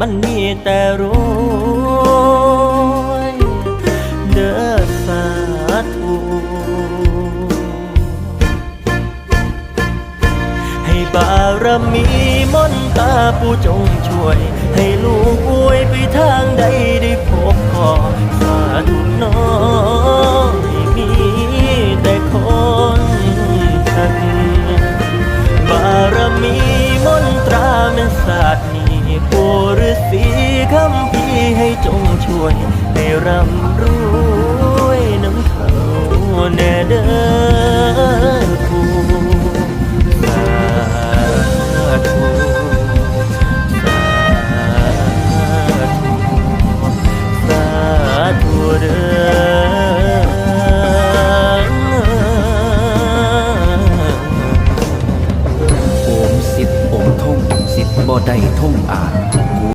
มันมีแต่รวยเด้อสาธุให้บารมีมนตาผู้จงช่วย ให้ลูกอวยไปทางใดได้พบขอสาธุน้องให้มีแต่คนทักบารมีมนตราเมันศาสตร์นี้ ปู่ฤาษีคำพี่ให้จงช่วย ให้ร่ำรวยน้ำเขาแน่เด้อ บ่ได้ท่องอ่าน